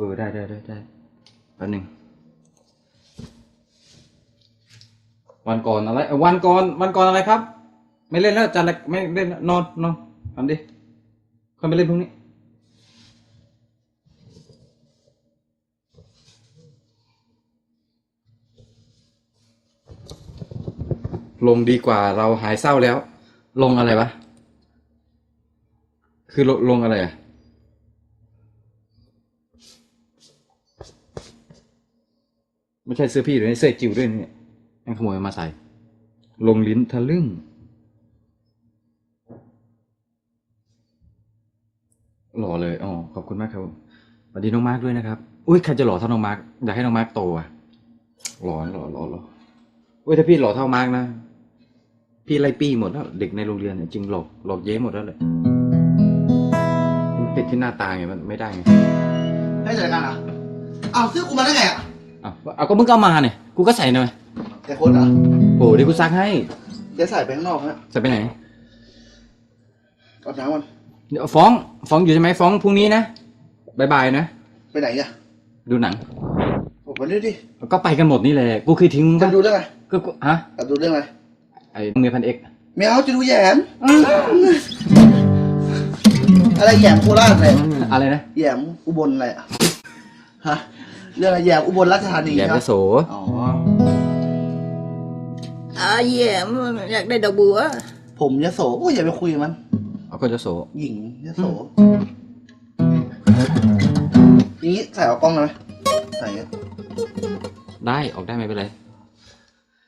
ออได้ได้ได้ได้แป๊บหนึ่งวันก่อนอะไร วันก่อนวันก่อนอะไรครับ ไม่เล่นแล้วจันทร์อะไม่เล่นนอนนอนทำดิค่อยไปเล่นพรุ่งนี้ ลงดีกว่าเราหายเศร้าแล้ว ลงอะไรวะ คือลงลงอะไรอะ ไม่ใช่เสื้อพี่หรือเสื้อจิ๋วด้วยเนี่ยแม่งขโมยมาใส่ ลงลิ้นทะลึ่ง หล่อเลยอ๋อขอบคุณมากครับสวัสดีน้องมาร์คด้วยนะครับ อุ้ยใครจะหล่อเท่าน้องมาร์คอยากให้น้องมาร์คโตอะหล่อหล่อหล่อหล่ออุ้ยถ้าพี่หล่อเท่ามาร์คนะพี่ไล่ปี้หมดแล้วเด็กในโรงเรียนเนี่ยจริงหลอกหลอกเย้หมดแล้วเลยมันติดที่หน้าตาไงมันไม่ได้ไงให้จัดการอะเอาซื้อกูมาได้ไงอะ อ้าวเอาก็มึงก็เอามาเนี่ย กูก็ใส่หน่อยแกคนเหรอโอ้เดี๋ยวกูซักให้แกใส่ไปข้างนอกฮะใส่ไปไหนอาบน้ำมันเดี๋ยวฟ้อง ฟ้องอยู่ใช่ไหมฟ้องพรุ่งนี้นะบายบายนะ ไปไหนอะดูหนังผมไปด้วยดิก็ไปกันหมดนี่แหละกูเคยทิ้งมึงจะปะดูเรื่องอะไรก็กูฮะ จะดูเรื่องอะไรไอ้เมียพันเอกไม่เอาจะดูแหยม อะไรแหยมโคราชอะไรอะไรนะ แหยมอุบลอะไรอะฮะ เรื่องอะไรแหยมอุบลราชธานีแย่ใช่ไหมยโสอ๋ออาแย่มอยากได้ดอกบัวผมยโสโอ้ยอย่าไปคุยกับมัน เอาคนยโสหญิงยโสอย่างนี้ใส่เอากล้องเลยไหมใส่อะได้ออกได้ไม่เป็นไร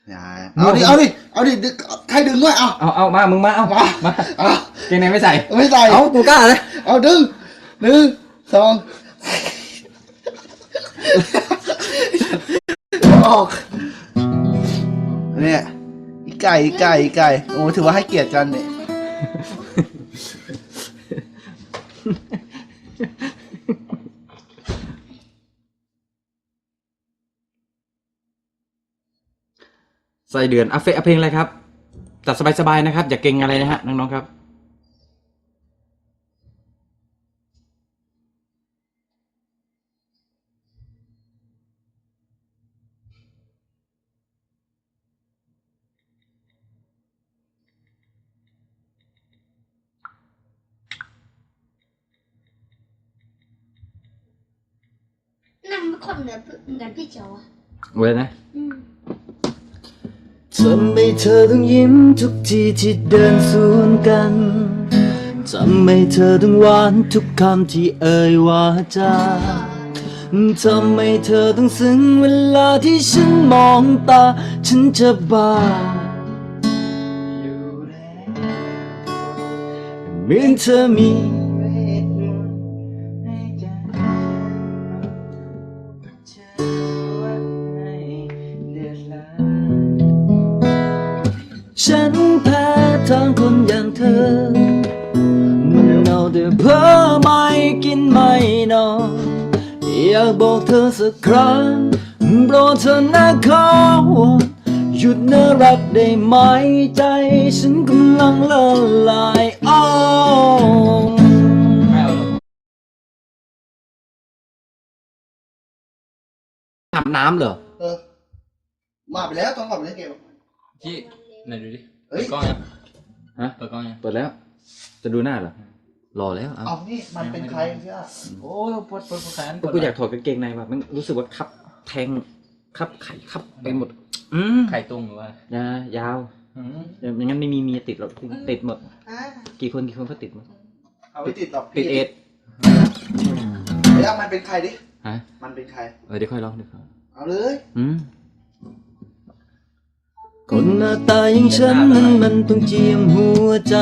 อย่าเอาดิ เอาดิ เอาดิดึงใครดึงด้วยเอาเอาเอามามึงมาเอามามาเอาเกงในไม่ใส่ ไม่ใส่ เอากูกล้าเลยเอาดึงหนึ่งสอง ออก เนี่ยอีไก่อีไก่อีไก่ โอ้ถือว่าให้เกียรติกันเนี่ยใส่เดือนอาเฟเอาเพลงอะไรครับจัดสบายๆนะครับ อย่าเก่งอะไรนะฮะน้องๆครับ นั่นคนเหมือนเหมือนพี่เจียวอะเว้ยนะ อืมทำให้เธอต้องยิ้มทุกทีที่เดินสวนกันทำให้เธอต้องหวานทุกคำที่เอ่ยวาจาทำให้เธอต้องซึ้งเวลาที่ฉันมองตา ฉันจะบ้าเหมือนเธอมีากบอกเธอสักครั้งโปรดเธอนะขอวอนหยุดน่ารักได้ไหมใจ ฉันกำลังละลายอ้อมอาบน้ำเหรอ เออ มาไปแล้วตอนก่อนไปเล่นเกมพี่ไหนดูดิเฮ้ยกล้องยังฮะเปิดกล้องยังเปิดแล้ว จะดูหน้าเหรอ รอแล้วเอาเอานี่มันเป็นใครเชื่อโอ้ปวดปวดแขนกูอยากถอดกางเกงในว่ะมันรู้สึกว่าคับแทงคับไข่คับไปหมด อืมไข่ตุงหรือว่ายายาวอืมอย่างนั้นไม่มีเมียติดหรอกติดหมด อ่ากี่คนกี่คนก็ติดหมดเอาไม่ติดหรอกติดเอดเฮ้ยเอามันเป็นใครดิ ฮะมันเป็นใคร เออเดี๋ยวค่อยลองเดี๋ยวค่อยเอาเลย อืม คนหน้าตาอย่างฉันนั้นมันต้องเจียมหัวใจ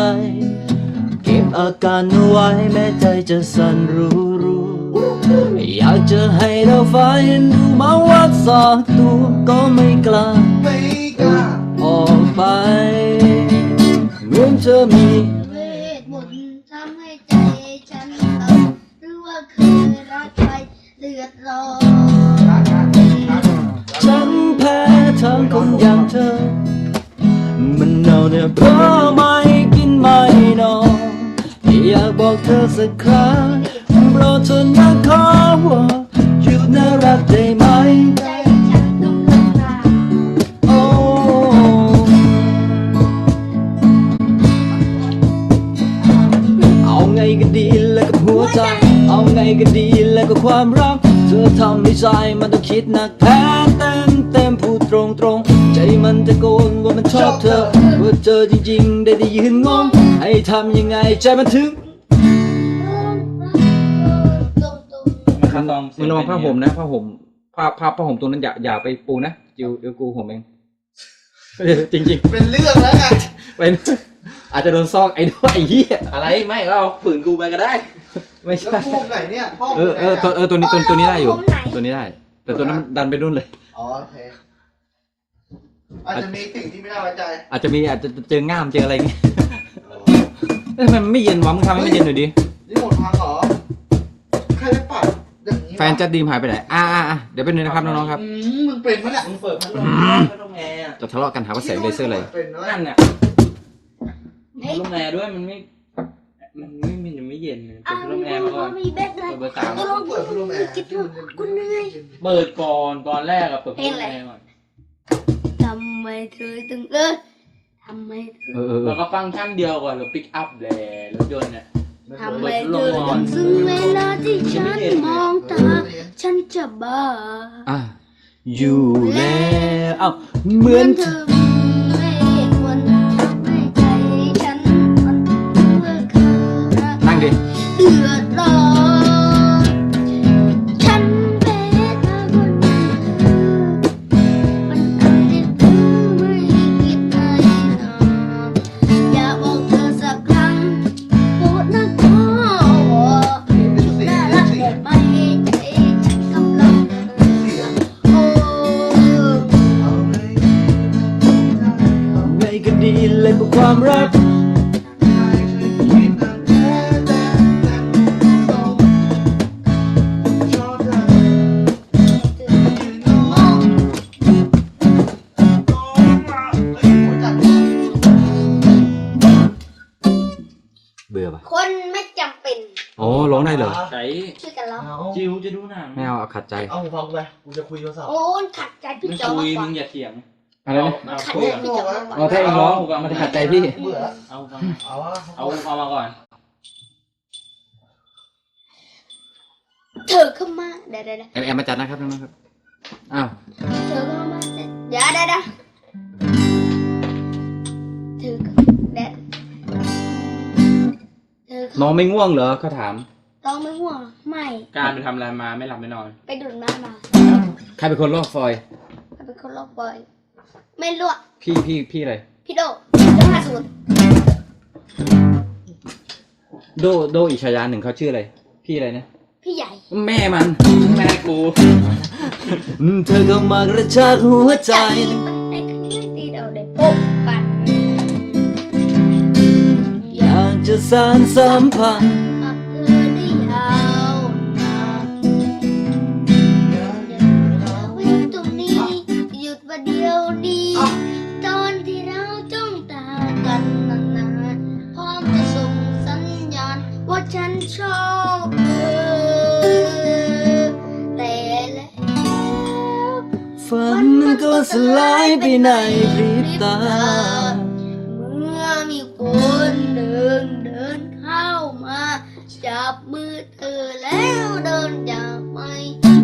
เก็บอาการเอาไว้แม้ใจจะสั่นรู้รู้อยากจะให้เราฟ้าเห็นดูมาว่าสักตัวก็ไม่กล้าไม่กล้าออกไปเหมือนเธอมีเวทมนต์ทำให้ใจฉันตกหรือว่าเคยรักใครเดือดร้อนฉันแพ้ทางคนอย่างเธอ มันเอาแต่เพราะไม่กินไม่นอน อยากบอกเธอสักครั้งโปรดเนน้าขอว่าหยุดน่ารักได้ไหมโอ้เอาไงก็ดีแล้วกับหัวใจ เอาไงก็ดีแล้วกับความรัก เธอทำให้ใจมันต้องคิดหนักแท้เต็มเต็มพูดตรงตรงใจมันจะโกนว่ามันชอบเธอว่าเจอจริงๆ ได้ได้ยืนงงให้ทำยังไงใจมันถึง มึงมึงระวังผ้าห่มนะผ้าห่มผ้าผ้าผ้าห่มตัวนั้นอย่าอย่าไปปูนะจิวเดี๋ยวกูห่มเองจริงจริงเป็นเรื่องแล้วไงๆเป็นอาจจะโดนซอกไอ้ด้วยไอ้เหี้ยอะไรไม่ก็เอาฝืนกูไปก็ได้ ไม่แล้วใช่พวกไหนเนี่ยพ่อเออเออตัวเออตัวนี้ตัวตัวนี้ได้อยู่ ตัวนี้ได้ แต่ตัวนั้นมันดันไปนู่นเลยอ๋อโอเคอาจจะมีสิ่งที่ไม่น่าไว้ใจ อาจจะมีอาจจะเจอง่ามเจออะไรอย่างเงี้ยเอ้ยทำไมมันไม่เย็นวะมึงทำให้มันเย็นหน่อยดินี่หมดพัง ฟนจัดดีมหายไปไหนอ่าอ่าอ่าเดี๋ยวเป็นงนะครับน้องๆครับ อืมมึงเป็นปะเนี่ยมึงเปิดพัดลมพัดลมแอร์อะจะทะเลาะกันหาว่าแสงเลเซอร์อะไร เป็นนะนั่นน่ะเฮ้ยพัดลมแอร์ด้วยมันไม่ มันไม่มันไม่เย็นเลยเปิอ้าดวพัดลมแอร์มาก่อน มีแบ็คไลเปิดท์เบอร์สามก็ลองเปิดพัดลมแอร์คิดดูกูเหนื่อยเปิดก่อนตอนแรกอะเปิดพัดลมแอร์ก่อน ทำไมเธอถึงเออทำไมเธเอออเออเอแล้วอก็ฟังก์ชันเดียวก่อนแล้วปิกอัพแหละรถยนต์เนี่ย ทำไมเธอถึงซึ่งเวลาที่ฉันมองตา ฉันจะบ้า อะอยู่แล้วเอ้าเหมือนเธอ ช้ช่วยกันร้องจิวจะดูหนังไม่เอาเอาขัดใจ เอาหูฟังกูไปกูจะคุยโทรศัพท์ โอ้ยขัดใจพี่มึงจอคุมายกกมึว่างอย่าเถียงอะไรนะเอาขัดคุยใจก่อนพี่จอมมากกว่าอ๋อถ้าเองร้องมันจะขัดใจพี่ เบื่อแล้วเอาฟังเอาวะเอาเอามาก่อน เธอเข้ามาเดี๋ยวเดี๋ยวเดี๋ยวแอมแอมมาจัดนะครับน้องๆครับ อ้าว เธอเข้ามาเดี๋ยวเดี๋ยวเดี๋ยวเธอเข้าเดี๋ยวเธอเข้าน้องไม่ง่วงเหรอเขาถาม ร้องไม่ง่วงเหรอไม่ การไปทำอะไรมาไม่หลับไม่นอน ไปดูดน้ำมาใครเป็นคนลอกฟอยล์เป็นคนลอกบอย ไม่รู้อะพี่พี่พี่อะไร พี่โดโดห้าศูนย์โดโดอีกฉายาหนึ่งเขาชื่ออะไร พี่อะไรนะ พี่ใหญ่ แม่มัน แม่กูอืมเธอเข้ามากระชากหัวใจ ไอ้ขึ้นตีเราได้ปุ๊บปัด อยากจะสานสัมพันธ์ สลายไปในพริบตา เมื่อมีคนเดินเดินเข้ามา จับมือเธอแล้วเดินจากไป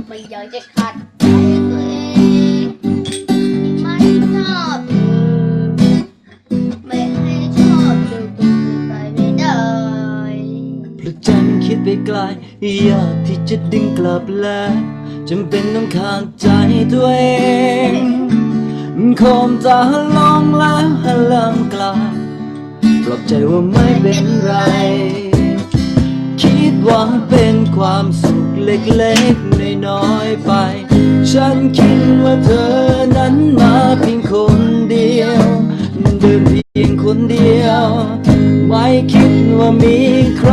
ไม่อยากจะขัดใจตัวเองที่ไม่ชอบเธอไม่ให้ชอบเธอก็คือไปไม่ได้เพระใจมันคิดไปไกลอยากที่จะดึงกลับแล้วจำเป็นต้องขาดใจตัวเอง คงจะลองแล้วหันหลังกลายปลอบใจว่าไม่เป็นไร คิดว่าเป็นความสุขเล็กๆน้อยๆไป ฉันคิดว่าเธอนั้นมาเพียงคนเดียวเดินเพียงคนเดียว ไม่คิดว่ามีใคร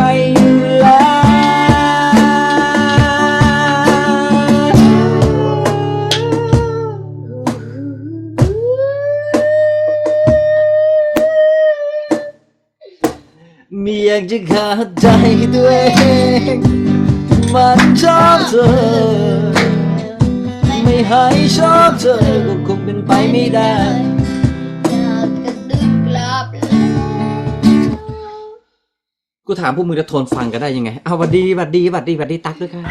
ากจะขาดใจตัวเองมันชอบเธอ ไม่ให้ชอบเธอก็คงเป็นไปไม่ได้ กูถามพวกมึงจะทนฟังกันได้ยังไงเอาหวัดดีหวัดดีหวัดดีหวัดดีตักด้วยค่ะ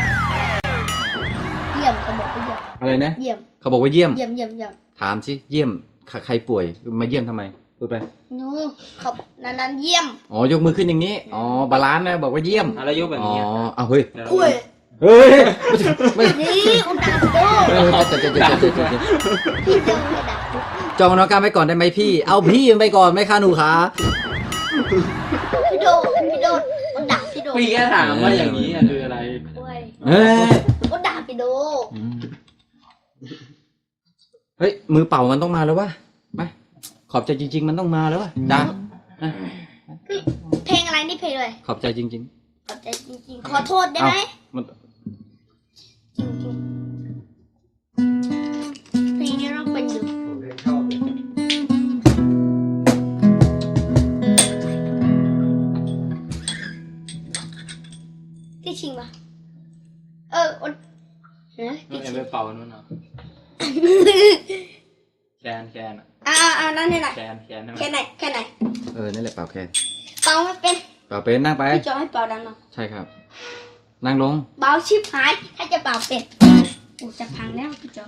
เยี่ยมเขาบอกว่าเยี่ยมอะไรนะ เยี่ยม เขาบอกว่าเยี่ยม เยี่ยม เยี่ยมเยี่ยม ถามสิเยี่ยมใครใครป่วยมาเยี่ยมทำไม พูดไปหนูเขานานๆเยี่ยมอ๋อยกมือขึ้นอย่างนี้อ๋อบาลานซ์นะบอกว่าเยี่ยมอะไรยกแบบอ๋อนี้อะเอาเฮ้ยคุยเฮ้ยไม่นี่อุดาโดเออจะจะจะจะจะจะพี่เจ้าอุดาโดจองน้องการไว้ก่อนได้ไหมพี่ เอาพี่ไปก่อนไหมคะหนูคะพี่โดพี่โดอุดาพี่โดพี่แค่ถามว่าอย่างนี้อะคืออะไร คุยเฮ้ยอุดาพี่โดเฮ้ยมือเป่ามันต้องมาแล้ววะมา ขอบใจจริง ๆ มันต้องมาแล้ววะดังเพลงอะไรนี่เพลงอะไรขอบใจจริง ขอบใจจริงๆ ขอโทษได้ไหมๆ มันจริงๆเพลงนี้เราเป็นอยู่ที่ชิงปะเอออุดเอ๊ะนู่นเอ็มไปเป่านู่นเนาะแคนแคนอะอ่าอ่า นั่นนี่ไหนแคนแคนใช่ไหมแค่ไหนแค่ไหนเออนั่นแหละเป่าแค่เบาไม่เป็นเป่าเป็นนั่งไป พี่จอให้เบาดังหน่อยใช่ครับ นั่งลงเบาชิบหายถ้าจะเบาเป็นอูจะพังแล้วพี่จอ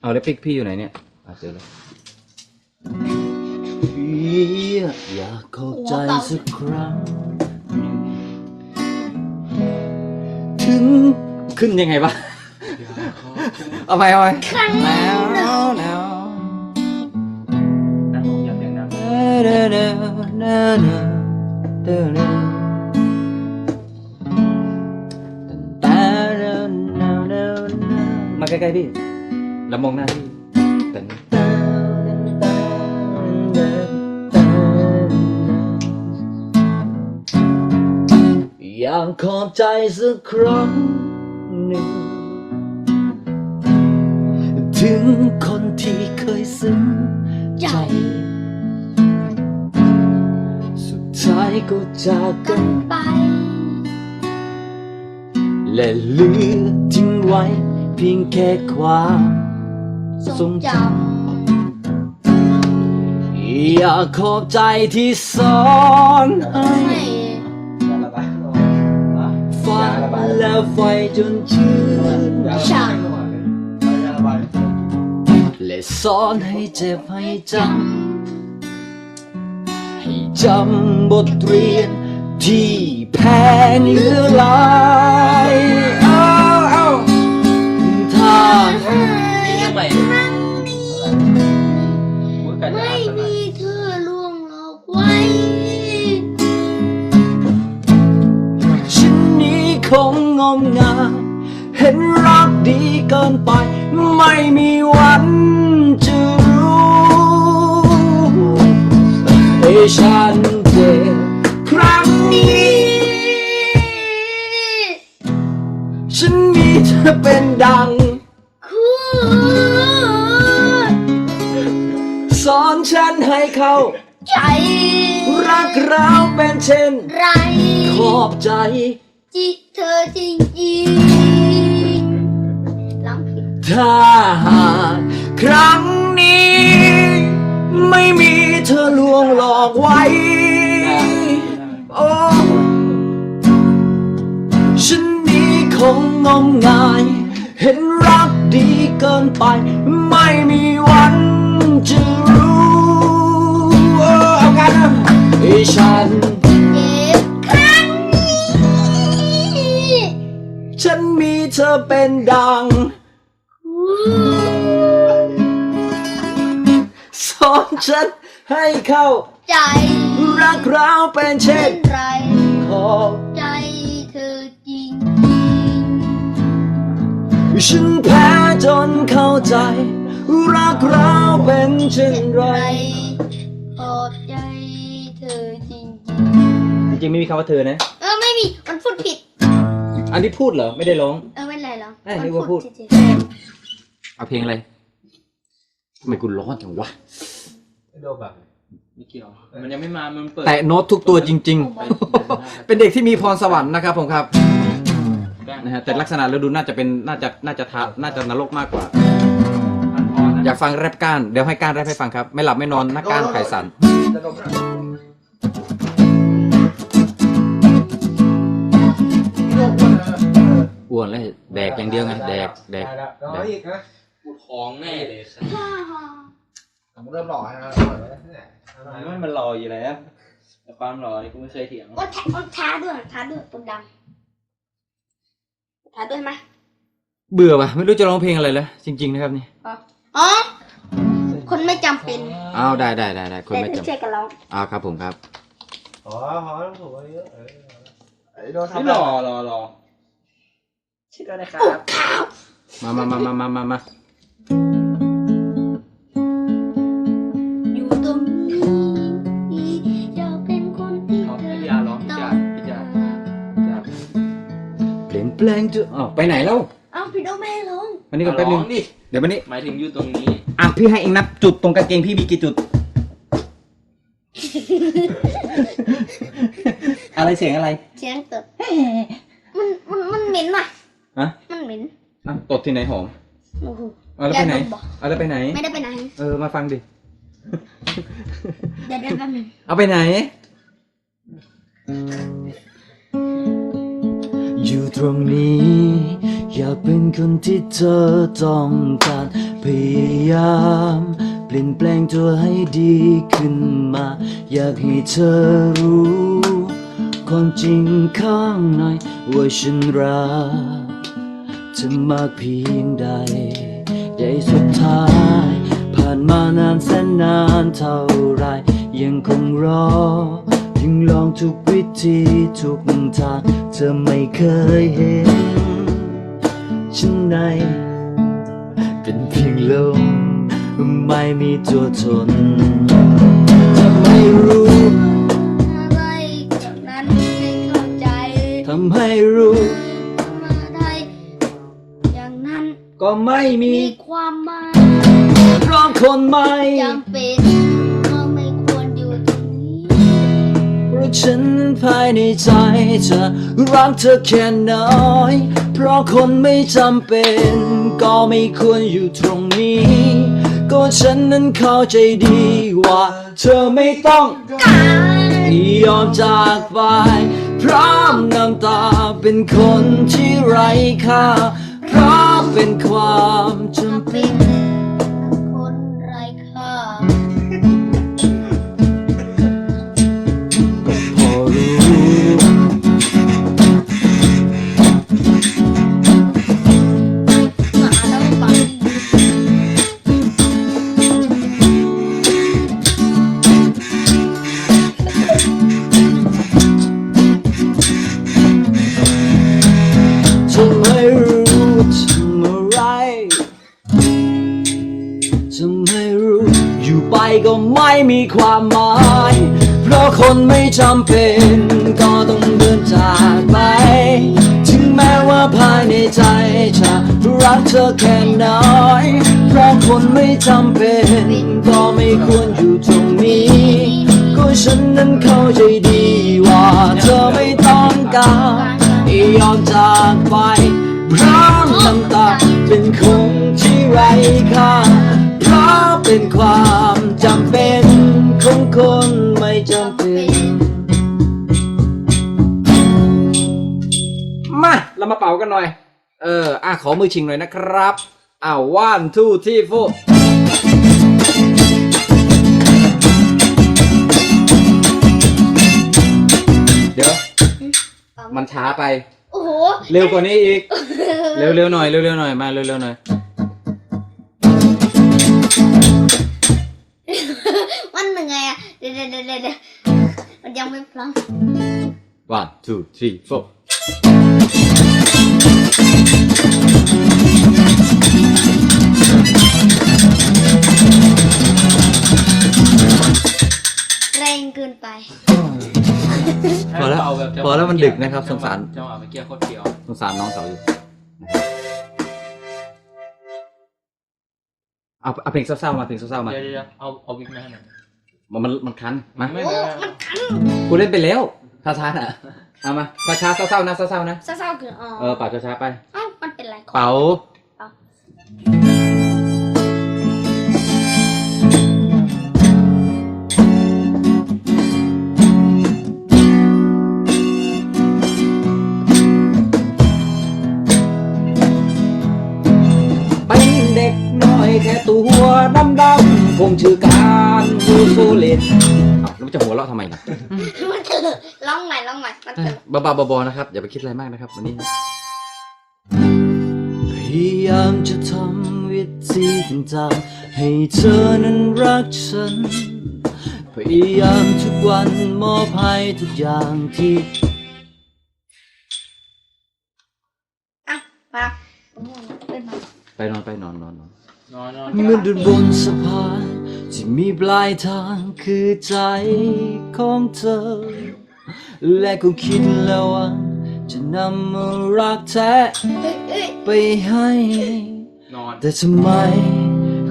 เอาแล้วปิ๊กพี่อยู่ไหนเนี่ยอะเจอแล้วพี่อยากเข้าใจสักครั้ง ถึงขึ้นยังไงวะ เอาไปเอาไป ครั้งแล้วแล้ว มาใกล้ๆพี่ แล้วมองหน้าพี่แต่อยากขอบใจสักครั้งหนึ่ง ถึงคนที่เคยซึ้งใจ ก็จากกักันนไป และเหลือทิ้งไว้ เพียงแค่ความทรงจอยากขอบใจที่สอนให้ำให้ฟังแล้วไฟจนชื่นฉันและสอนให้เจ็บให้จำให้ จำบทเรียนที่แพงเหลือหลายเอาเอาถ้ายังไงไม่มีเธอลวงหลอกไว้ ฉันนี้คงงมงายเห็นรักดีเกินไป ไม่มีวัน ฉันเจ็บครั้งนี้ ฉันมีเธอเป็นดังคู่สอนฉันให้เข้าใจรักเราเป็นเช่น ไรขอบใจ จิตเธอจริงจริงๆลองผิดถ้าหากครั้งนี้ ไม่มี เธอลวงหลอกไว้ โอ้ฉันนี้คงงมงาย เห็นรักดีเกินไป ไม่มีวันจะรู้โอ้เอากันนะให้ฉันเจ็บครั้งนี้ฉันมีเธอเป็นดังสอนฉัน ให้เข้าใจรักเราเป็นเช่เป็นนไรขอบใจเธอจริงฉันแพ้จนเข้าใจ รักเราเป็นเช่นไรไรขอบใจเธอจริงจริงๆไม่มีคำว่าเธอนะๆเออไม่มีมันพูดผิด อันนี้พูดเหรอไม่ได้ร้อง เออไม่เป็นไรหรอกเอ้ยนึกว่าพูด เฉยเอาเพลงอะไรทำไมกูร้อนจังวะ โดบักไม่เกี่ยว มันยังไม่มา มันเปิด แต่โน้ตทุกตัวจริง ๆ เป็นเด็กที่มีพรสวรรค์นะครับผมครับนะฮะแต่ลักษณะเราดูน่าจะเป็นน่าจะน่าจะทับน่าจะนรกมากกว่า อยากฟังแรปก้านเดี๋ยวให้ก้านแรปให้ฟังครับ ไม่หลับไม่นอนนักก้านไข่สันอ้วนเลยแดกอย่างเดียวไงแดกแดกแดกปวดท้องแน่เลย ผมเริ่มหล่อแล้วนะเนี่ยมันมันรออยู่แล้วแต่ความรอนี่กูไม่เคยเถียงก็แทก็ท้าด้วยท้าด้วยตัวดำท้าด้วยไหมเบื่อว่ะไม่รู้จะร้องเพลงอะไรแล้วจริง ๆ นะครับนี่อ๋อคนไม่จำเป็นอ้าวได้ได้ได้ได้คนแต่ไม่ที่จำเชื่อกันร้องอ้าวครับผมครับขอขอต้องถูกไว้เยอะเออไอ้โดนไม่ทำรอรอรอชื่อด้วยนะครับมามามามามามา แปลงตัวอ้าวไปไหนแล้ว เอ้าพี่โดไม่ให้ร้องวันนี้ก็แป๊บนึร้งองดิ เดี๋ยววันนี้ หมายถึงอยู่ตรงนี้ อะพี่ให้เองนับจุดตรงกางเกงพี่มีกี่จุด อะไรเสียงอะไร เสียงเกิดมันมันมันเหม็นว่ะฮะ มันเหม็นอะตดที่ไหนหอมโอ้โหเอาแล้วไปไหนยาดมบอกเอาแล้วไปไหน ไม่ได้ไปไหน เออมาฟังดิ เดี๋ยวเดี๋ยวแป๊บนึงเอาไปไหนอยู่ ตรงนี้ อยากเป็นคนที่เธอต้องการพยายามเปลี่ยนแปลงตัวให้ดีขึ้นมา อยากให้เธอรู้ ความจริงข้างในว่าฉันรักเธอมากเพียงใดใดสุดท้าย ผ่านมานานแสนนานเท่าไร ยังคงรอ ถึงลองทุกวิธีทุกทาง เธอไม่เคยเห็น ฉันใน เป็นเพียงลมไม่มีตัวตนเธอไม่รู้อะไรจากนั้นไม่เข้าใจทำให้รู้มาได้อย่างนั้นก็ไม่มีมีความหมายเพราะคนไม่ จำเป็น เพราฉันภายในใจจะรักเธอแค่น้อย เพราะคนไม่จำเป็น ก็ไม่ควรอยู่ตรงนี้ ก็ฉันนั้นเข้าใจดีว่า เธอไม่ต้องการยอมจากไป พร้อมน้ำตาเป็นคนที่ไร้ค่า เพราะเป็นความจำเป็น ม่มีความหมาย เพราะคนไม่จำเป็น ก็ต้องเดินจากไป ถึงแม้ว่าภายในใจจะรักเธอแค่น้อย เพราะคนไม่จำเป็น ก็ไม่ควรอยู่ตรงนี้ ก็ฉันนั้นเข้าใจดีว่าเธอไม่ต้องการยอมจากไปพราะน้ำตาเป็นคงที่ไร้ค่าเพราะเป็นความจำเป็น เรามาเป่ากันหน่อย เออ อะ ขอมือชิงหน่อยนะครับอ้าว one two three four เดี๋ยว มันช้าไป โอ้โหเร็วกว่านี้อีก เร็วๆหน่อย เร็วๆหน่อย มาเร็วๆหน่อย มันเหนื่อยอะเดี๋ยวเดี๋ยวเดี๋ยวเดี๋ยวมันยังไม่พร้อม one two three four เกินไป พอแล้วพอแล้วมันดึกนะครับสงสาร จังหวะเมื่อกี้โคตรเกียว สงสารน้องสาวอยู่เอาเอาเพลงเศร้าๆมาเพลงเศร้าๆมา เดี๋ยวเดี๋ยวเอาเอาวิกมาให้หน่อยมันมันมันคันมาไม่โอ้ ไม่ไม่มันคันกูเล่นไปแล้วช้าๆน่ะเอามาช้าๆเศร้าๆนะเศร้าๆนะเศร้าๆคืออ๋อเออเป่าช้าๆไป เอ้ามันเป็นไรเป่า ดำๆคงชื่อการมูโซเลนอ้าวแล้วมันจะหัวเราะทำไมล่ะมันเถอะร้องใหม่ร้องใหม่มันเถอะบ้าๆบอๆนะครับ อย่าไปคิดอะไรมากนะครับวันนี้ พยายามจะทำวิธีต่างๆให้เธอนั้นรักฉัน พยายามทุกวันมอบให้ทุกอย่างที่อะมาโอ้โหเป็นมา ไปนอนไปนอนนอนนอน นอนนอน เมื่อเดินบนสะพาน ที่มีปลายทางคือใจของเธอ และคงคิดแล้วว่าจะนำมารักแท้เอ้ยเอ้ยไปให้ นอน แต่ทำไม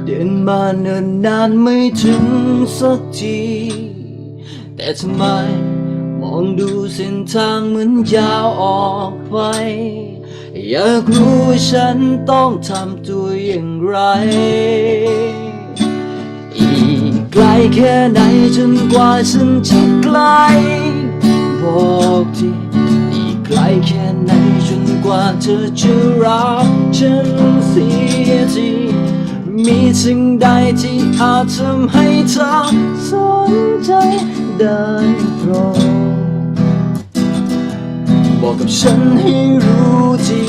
เดินมาเนิ่นนานไม่ถึงสักที แต่ทำไมมองดูเส้นทางเหมือนยาวออกไป อยากรู้ว่าฉันต้องทำตัวอย่างไรอีก ไกลแค่ไหนจนกว่าฉันจะไกล บอกทีอีกไกลแค่ไหนจนกว่าเธอจะรักฉันเสียทีมีสิ่งใดที่อาจทำให้เธอสนใจได้โปรดบอกกับฉันให้รู้ที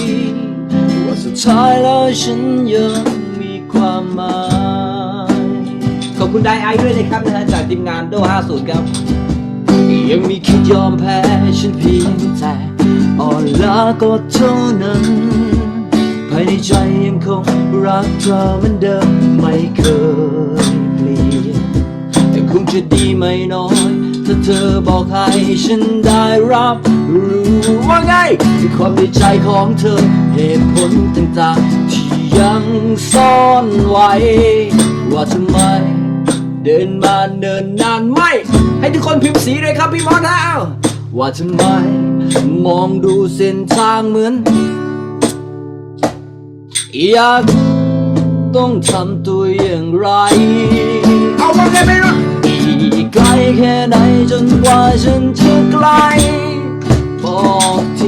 ว่าสุดท้ายแล้วฉันยังมีความหมาย คุณไดไอด้วยนะครับนะฮะจากทีมงานโด50 ครับ ยังมีคิดยอมแพ้ฉันเพียงแต่อ่อนล้าก็เท่านั้นภายในใจยังคงรักเธอเหมือนเดิมไม่เคยเปลี่ยนแต่คงจะดีไม่น้อยถ้าเธอบอกให้ฉันได้รับรู้ว่าไงในความในใจของเธอเหตุผลต่างๆที่ยังซ่อนไว้ ว่าทำไม เดินมาเนินนานไม่ ให้ทุกคนพิมพ์สีเลยครับพี่มอสฮาวว่าทำไม มองดูเส้นทางเหมือน อยากต้องทำตัวอย่างไร เอาว่าไงไม่รู้อีกไกลแค่ไหนจนกว่าฉันจะไกล บอกที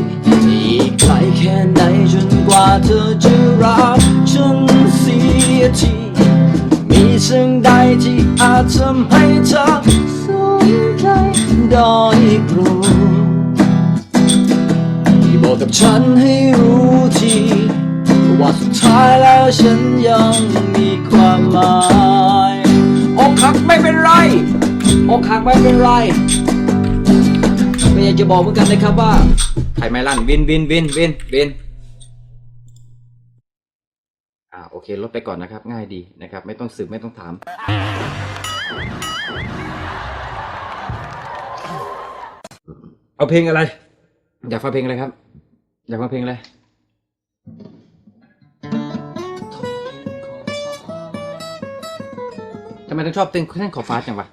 อีกไกลแค่ไหนจนกว่าเธอจะรัก ฉันให้รู้ทีว่าสุดท้ายแล้วฉันยังมีความหมายอกหักไม่เป็นไรอกหักไม่เป็นไร ไม่อยากจะบอกเหมือนกันนะครับว่าใครไม่ลั่นวินวินวินวินวินอ่าโอเคลดไปก่อนนะครับ ง่ายดีนะครับ ไม่ต้องสืบไม่ต้องถามเอาเพลงอะไร อยากฟังเพลงอะไรครับ อยากฟังเพลงอะไรทำไมต้องชอบเต้นเต้นขอบฟ้าจังวะ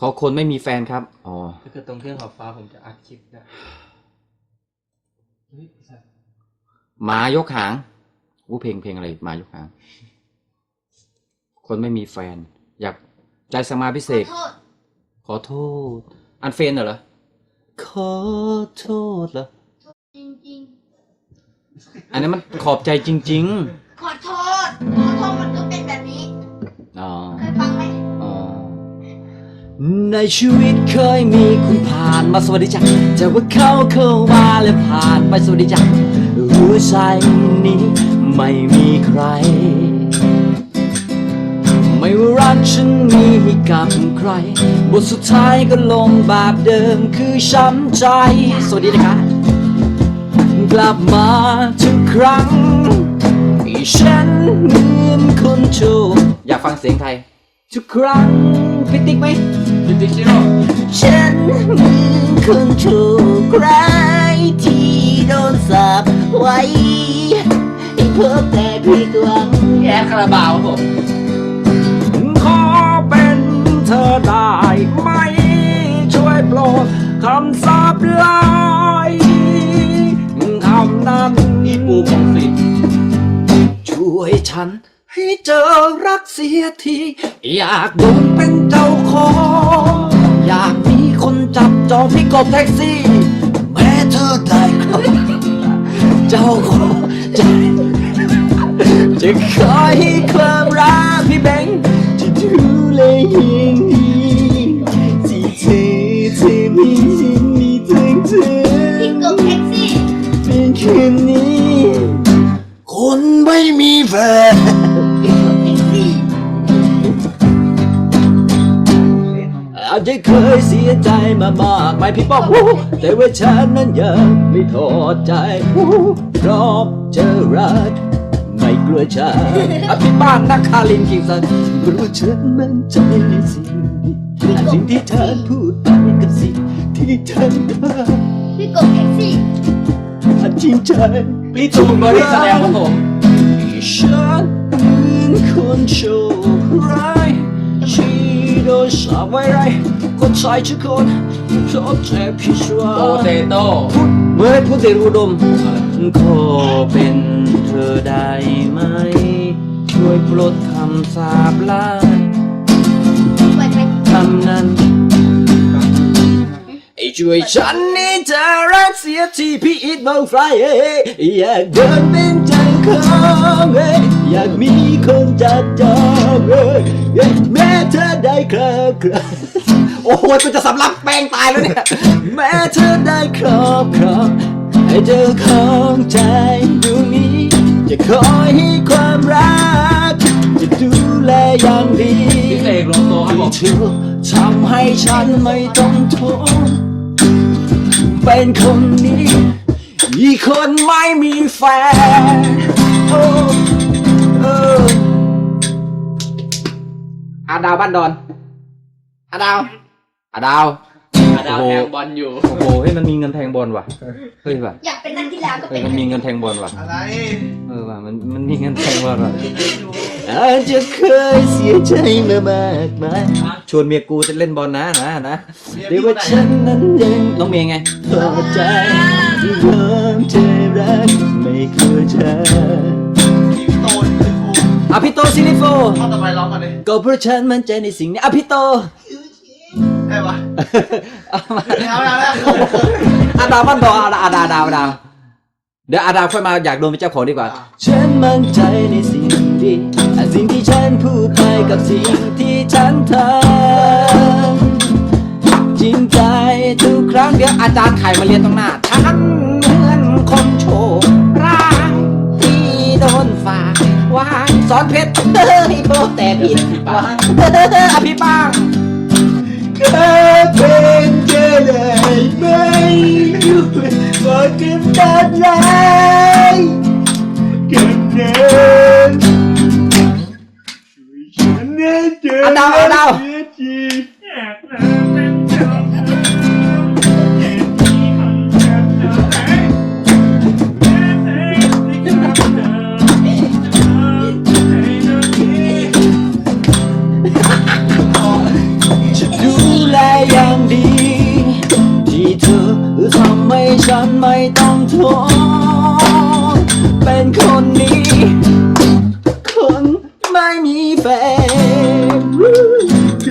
ขอคนไม่มีแฟนครับ อ๋อถ้าเกิดตรงเครื่องขอบฟ้าผมจะอัดคลิปได้เฮ้ยไอ้สัสหมายกหางอู้เพลงเพลงอะไรหมายกหาง คนไม่มีแฟน อยากใจสมาพิเศษโทษ ขอโทษ อันเฟนเหรอ ขอโทษละจริง อันนั้นมันขอบใจจริงๆขอโทษ ขอโทษมันก็เป็นแบบนี้ ๆ อ๋อ เคยฟังไหม อ๋อ ในชีวิตเคยมีคุณผ่านมาสวัสดีจ้ะแต่ว่าเขาเข้ามาและผ่านไปสวัสดีจ้ะหัวใจนี้ไม่มีใคร ไม่ว่ารักฉันมีให้กับใคร บทสุดท้ายก็ลงแบบเดิมคือช้ำใจ สวัสดีนะคะ กลับมาทุกครั้งที่ฉันเหมือนคนโชคอยากฟังเสียงไทย ทุกครั้งพิติกไหมดิดิชิโร่ฉันเหมือนคนถูกร้ายที่โดนสาปไว้ให้พบแต่ผิดหวังแย่คาราบาวครับผมขอเป็นเธอได้ไหม ช่วยโปรดคำสาปลายามนั้นพี่ปูพงศิษฐ์ช่วยฉันให้เจอรักเสียที อยากดูเป็นเจ้าของ อยากมีคนจับจองพี่กบแท็กซี่ แม้เธอได้ครับ เจ้าของใจจะขอให้ความรักพี่แบงค์ที่ดูเลย พี่ป้อมแต่ว่าฉันนั้นยังไม่ทอดใจพร้อมจะรักไม่กลัวชาอภิบ้านนักคารินกิงสันเพราะฉันมั่นใจในสิ่งที่สิ่งที่เธอพูดไปกับสิ่งที่เธอทพี่กบเอ็กซี่ำจริงใจพี่ตูนบริสแลมครับผมฉันเป็นคนโชคร้ายที่โดนสาปไว้ไร คนชายทุกคนชอบแจ็บพิชวาโตเตโต้เมื่อพูดเสร็จอุดมขอเป็นเธอได้ไหม ช่วยปลดคำสาปลายไปไปคำนั้นไอ้ช่วยฉันนี่จะรักเสียทีพี่อิดบางไฟเอ้ยอยากเดินเป็นเจ้าของเอ้ยอยากมีคนจัดจองเอ้ยเอ้ยแม้เธอได้คราครา โอ้โหกูจะสำลักแป้งตายแล้วเนี่ย แม้เธอได้ครอบครองให้เจ้าของใจดวงนี้ จะคอยให้ความรัก จะดูแลอย่างดีพี่เสกโลโซครับผมที่เธอทำให้ฉันไม่ต้องทนเป็นคนนี้ อีกคนไม่มีแฟนโอ้เอออาดาวบ้านดอนอาดาว อาดาวดาวแทงบอลอยู่ โอ้โหเฮ้ยมันมีเงินแทงบอลว่ะ เฮ้ยว่ะอยากเป็นนักกีฬาก็เฮ้เป็ยนมันมีเงินแทงบอลว่ะ อะไรเออว่ะมันมันมีเงินแทงบอลว่ะ อาจจะเคยเสียใจมามากมายชวนเมียกูจะเล่นบอลนะนะนะแต่ว่าฉันนั้นยังน้องเมียไงพอใจที่เริ่มเธอรักไม่กลัวเธอพี่โตนคือครูอภิโตซิลิโฟ ข้อต่อไปร้องกันเลยก็เพราะฉันมั่นใจในสิ่งนี้อภิโต ใช่ปะเอาแล้วแล้วอาดาวบ้านดออาดาอาดาอาดาอาดาเดี๋ยวอาดาค่อยมาอยากโดนเป็นเจ้าของดีกว่า ฉันมั่นใจในสิ่งดีสิ่งที่ฉันพูดไปกับสิ่งที่ฉันทำจริงใจทุกครั้งเดี๋ยวอาจารย์ไข่มาเรียนตรงหน้าฉันเหมือนคนโชคร้ายที่โดนฝากวางสอนเพชรเฮ้ยโบแต่ผิดหวังเฮ้ยอภิปัง แค่เป็นเธอได้ไหมอยู่บอกกันตัดไรกันเดินอาดาวอาดาวจะำให้ฉันไม่ต้องทนเป็นคนนี้ คนไม่มีแฟนค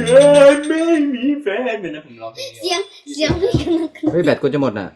นไม่มีแฟนเป็นนะผมร้องเสียงเสียงพี่กันนะเฮ้ยแบตกูจะหมดอะ